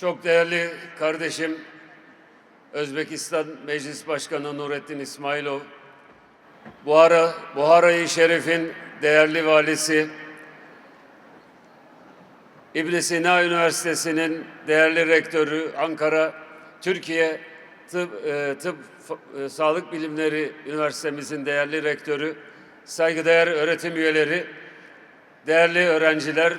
Çok değerli kardeşim Özbekistan Meclis Başkanı Nurettin İsmailov, Buhara, Buhara-i Şerif'in değerli valisi, İbn Sina Üniversitesi'nin değerli rektörü, Ankara Türkiye Tıp, e, Tıp e, Sağlık Bilimleri Üniversitemizin değerli rektörü, saygıdeğer öğretim üyeleri, değerli öğrenciler,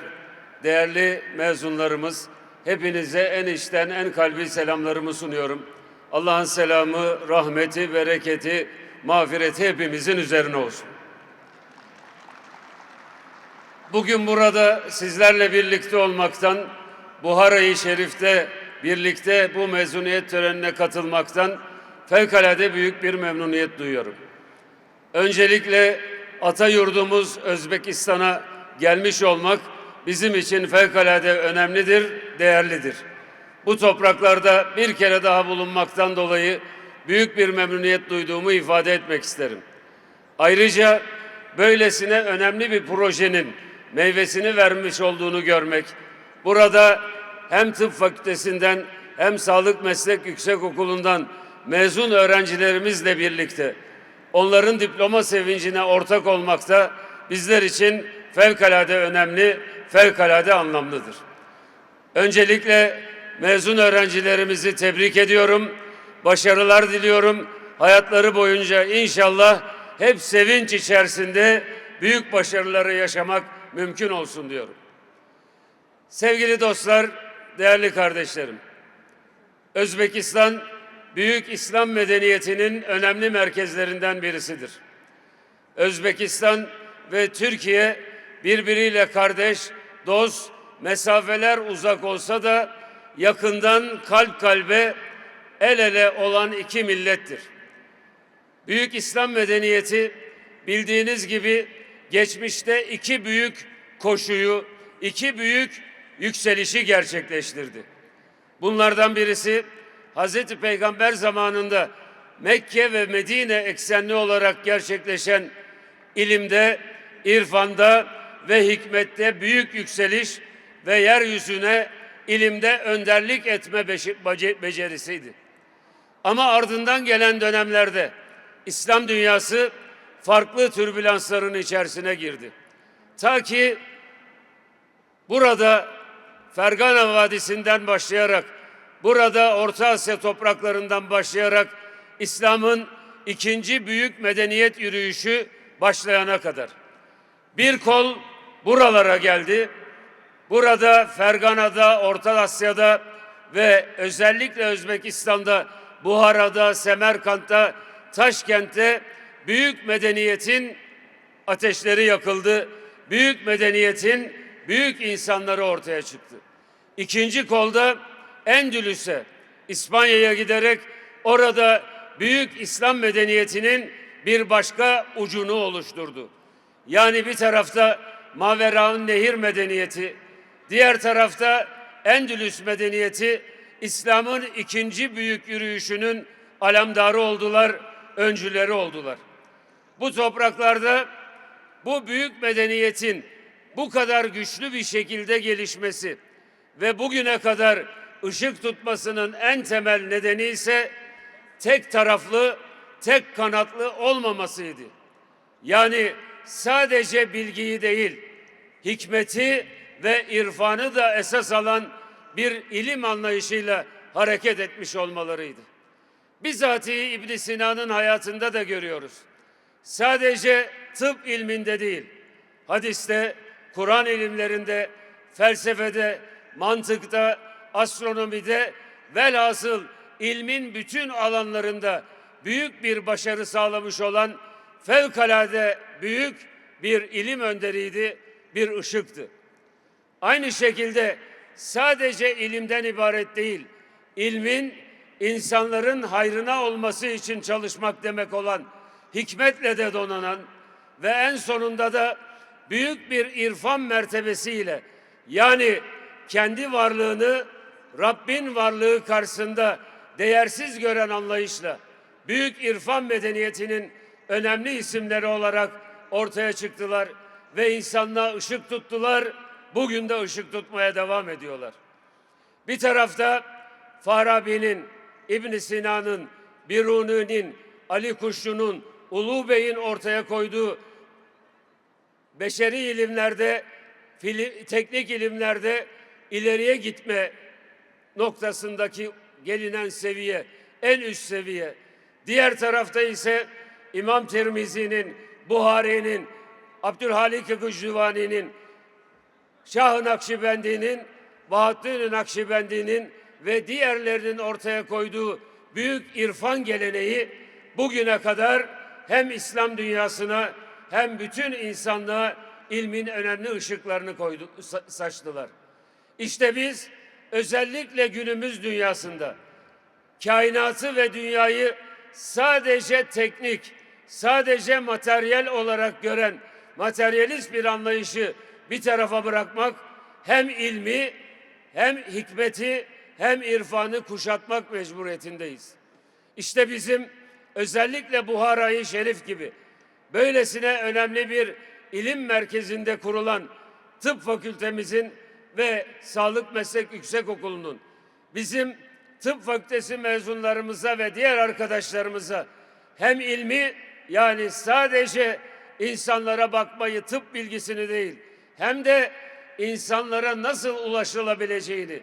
değerli mezunlarımız, hepinize en içten, en kalbi selamlarımı sunuyorum. Allah'ın selamı, rahmeti, bereketi, mağfireti hepimizin üzerine olsun. Bugün burada sizlerle birlikte olmaktan, Buhara-i Şerif'te birlikte bu mezuniyet törenine katılmaktan fevkalade büyük bir memnuniyet duyuyorum. Öncelikle ata yurdumuz Özbekistan'a gelmiş olmak bizim için fevkalade önemlidir, değerlidir. Bu topraklarda bir kere daha bulunmaktan dolayı büyük bir memnuniyet duyduğumu ifade etmek isterim. Ayrıca böylesine önemli bir projenin meyvesini vermiş olduğunu görmek, burada hem tıp fakültesinden hem sağlık meslek yüksekokulu'ndan mezun öğrencilerimizle birlikte onların diploma sevincine ortak olmakta bizler için fevkalade önemli, fevkalade anlamlıdır. Öncelikle mezun öğrencilerimizi tebrik ediyorum. Başarılar diliyorum. Hayatları boyunca inşallah hep sevinç içerisinde büyük başarıları yaşamak mümkün olsun diyorum. Sevgili dostlar, değerli kardeşlerim. Özbekistan büyük İslam medeniyetinin önemli merkezlerinden birisidir. Özbekistan ve Türkiye birbiriyle kardeş, dost, mesafeler uzak olsa da yakından kalp kalbe el ele olan iki millettir. Büyük İslam medeniyeti bildiğiniz gibi geçmişte iki büyük koşuyu, iki büyük yükselişi gerçekleştirdi. Bunlardan birisi Hazreti Peygamber zamanında Mekke ve Medine eksenli olarak gerçekleşen ilimde, irfanda ve hikmette büyük yükseliş ve yeryüzüne ilimde önderlik etme becerisiydi. Ama ardından gelen dönemlerde İslam dünyası farklı türbülansların içerisine girdi. Ta ki burada Fergana Vadisi'nden başlayarak, burada Orta Asya topraklarından başlayarak İslam'ın ikinci büyük medeniyet yürüyüşü başlayana kadar. Bir kol buralara geldi. Burada Fergana'da, Orta Asya'da ve özellikle Özbekistan'da, Buhara'da, Semerkant'ta, Taşkent'te büyük medeniyetin ateşleri yakıldı. Büyük medeniyetin büyük insanları ortaya çıktı. İkinci kolda Endülüs'e, İspanya'ya giderek orada büyük İslam medeniyetinin bir başka ucunu oluşturdu. Yani bir tarafta Mavera'nın nehir medeniyeti, diğer tarafta Endülüs medeniyeti İslam'ın ikinci büyük yürüyüşünün alamdarı oldular, öncüleri oldular. Bu topraklarda bu büyük medeniyetin bu kadar güçlü bir şekilde gelişmesi ve bugüne kadar ışık tutmasının en temel nedeni ise tek taraflı, tek kanatlı olmamasıydı. Yani sadece bilgiyi değil, hikmeti ve irfanı da esas alan bir ilim anlayışıyla hareket etmiş olmalarıydı. Bizatihi İbn Sina'nın hayatında da görüyoruz. Sadece tıp ilminde değil, hadiste, Kur'an ilimlerinde, felsefede, mantıkta, astronomide velhasıl ilmin bütün alanlarında büyük bir başarı sağlamış olan fevkalade büyük bir ilim önderiydi, bir ışıktı. Aynı şekilde sadece ilimden ibaret değil, ilmin insanların hayrına olması için çalışmak demek olan hikmetle de donanan ve en sonunda da büyük bir irfan mertebesiyle yani kendi varlığını Rabbin varlığı karşısında değersiz gören anlayışla büyük irfan medeniyetinin önemli isimleri olarak ortaya çıktılar ve insanlığa ışık tuttular. Bugün de ışık tutmaya devam ediyorlar. Bir tarafta Farabi'nin, İbn Sina'nın, Biruni'nin, Ali Kuşçu'nun, Ulu Bey'in ortaya koyduğu beşeri ilimlerde, teknik ilimlerde ileriye gitme noktasındaki gelinen seviye, en üst seviye. Diğer tarafta ise İmam Tirmizi'nin, Buhari'nin, Abdülhalik Gıcdüvani'nin, Şah-ı Nakşibendi'nin, Bahattin Nakşibendi'nin ve diğerlerinin ortaya koyduğu büyük irfan geleneği bugüne kadar hem İslam dünyasına hem bütün insanlığa ilmin önemli ışıklarını koydu, sa- saçtılar. İşte biz özellikle günümüz dünyasında kainatı ve dünyayı sadece teknik, sadece materyal olarak gören materyalist bir anlayışı bir tarafa bırakmak hem ilmi hem hikmeti hem irfanı kuşatmak mecburiyetindeyiz. İşte bizim özellikle Buhara-i Şerif gibi böylesine önemli bir ilim merkezinde kurulan tıp fakültemizin ve Sağlık Meslek Yüksekokulu'nun bizim tıp fakültesi mezunlarımıza ve diğer arkadaşlarımıza hem ilmi yani sadece insanlara bakmayı tıp bilgisini değil hem de insanlara nasıl ulaşılabileceğini,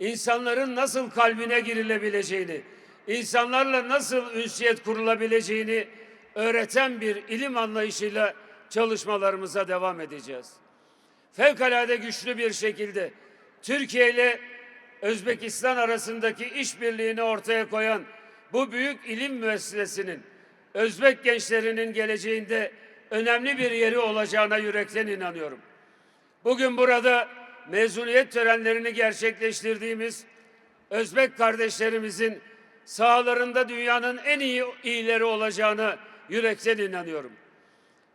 insanların nasıl kalbine girilebileceğini, insanlarla nasıl ünsiyet kurulabileceğini öğreten bir ilim anlayışıyla çalışmalarımıza devam edeceğiz. Fevkalade güçlü bir şekilde Türkiye ile Özbekistan arasındaki işbirliğini ortaya koyan bu büyük ilim müessesesinin Özbek gençlerinin geleceğinde önemli bir yeri olacağına yürekten inanıyorum. Bugün burada mezuniyet törenlerini gerçekleştirdiğimiz Özbek kardeşlerimizin sahalarında dünyanın en iyi iyileri olacağına yürekten inanıyorum.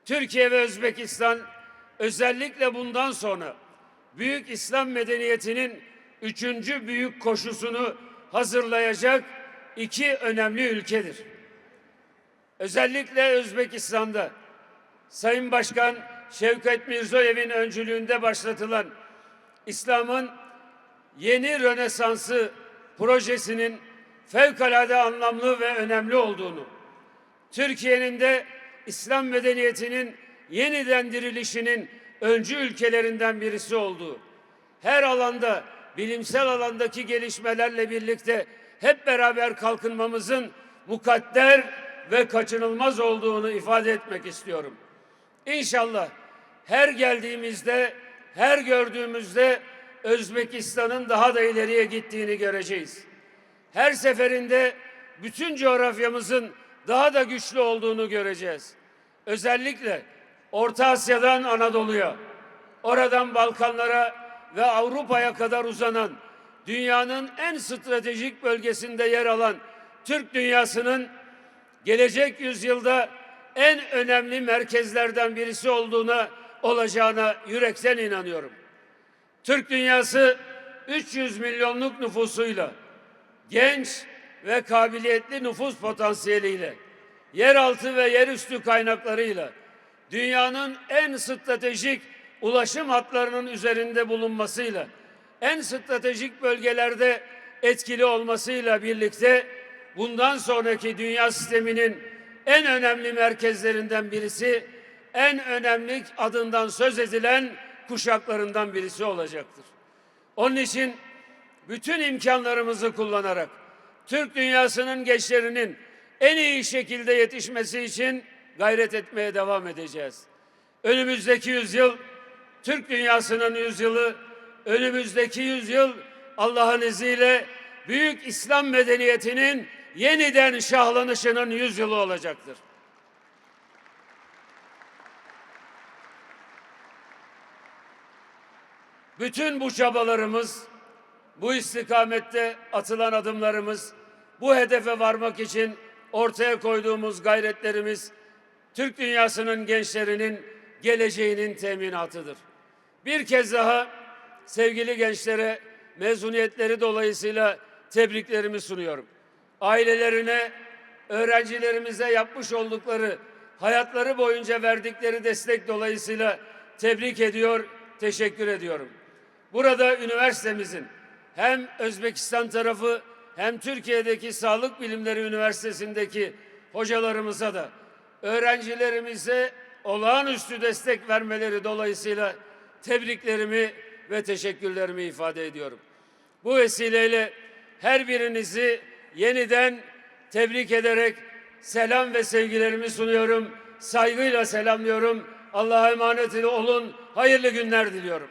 Türkiye ve Özbekistan özellikle bundan sonra büyük İslam medeniyetinin üçüncü büyük koşusunu hazırlayacak iki önemli ülkedir. Özellikle Özbekistan'da Sayın Başkan Şevket Mirzoyev'in öncülüğünde başlatılan İslam'ın yeni Rönesansı projesinin fevkalade anlamlı ve önemli olduğunu, Türkiye'nin de İslam medeniyetinin yeniden dirilişinin öncü ülkelerinden birisi olduğu, her alanda bilimsel alandaki gelişmelerle birlikte hep beraber kalkınmamızın mukadder ve kaçınılmaz olduğunu ifade etmek istiyorum. İnşallah her geldiğimizde, her gördüğümüzde Özbekistan'ın daha da ileriye gittiğini göreceğiz. Her seferinde bütün coğrafyamızın daha da güçlü olduğunu göreceğiz. Özellikle Orta Asya'dan Anadolu'ya, oradan Balkanlara ve Avrupa'ya kadar uzanan dünyanın en stratejik bölgesinde yer alan Türk dünyasının gelecek yüzyılda en önemli merkezlerden birisi olduğuna olacağına yürekten inanıyorum. Türk dünyası 300 milyonluk nüfusuyla genç ve kabiliyetli nüfus potansiyeliyle yeraltı ve yerüstü kaynaklarıyla dünyanın en stratejik ulaşım hatlarının üzerinde bulunmasıyla en stratejik bölgelerde etkili olmasıyla birlikte bundan sonraki dünya sisteminin en önemli merkezlerinden birisi, en önemli adından söz edilen kuşaklarından birisi olacaktır. Onun için bütün imkanlarımızı kullanarak Türk dünyasının gençlerinin en iyi şekilde yetişmesi için gayret etmeye devam edeceğiz. Önümüzdeki yüzyıl Türk dünyasının yüzyılı, önümüzdeki yüzyıl Allah'ın izniyle büyük İslam medeniyetinin yeniden şahlanışının yüzyılı olacaktır. Bütün bu çabalarımız, bu istikamette atılan adımlarımız, bu hedefe varmak için ortaya koyduğumuz gayretlerimiz Türk dünyasının gençlerinin geleceğinin teminatıdır. Bir kez daha sevgili gençlere mezuniyetleri dolayısıyla tebriklerimi sunuyorum. Ailelerine, öğrencilerimize yapmış oldukları, hayatları boyunca verdikleri destek dolayısıyla tebrik ediyor, teşekkür ediyorum. Burada üniversitemizin hem Özbekistan tarafı hem Türkiye'deki Sağlık Bilimleri Üniversitesi'ndeki hocalarımıza da öğrencilerimize olağanüstü destek vermeleri dolayısıyla tebriklerimi ve teşekkürlerimi ifade ediyorum. Bu vesileyle her birinizi yeniden tebrik ederek selam ve sevgilerimi sunuyorum. Saygıyla selamlıyorum. Allah'a emanet olun. Hayırlı günler diliyorum.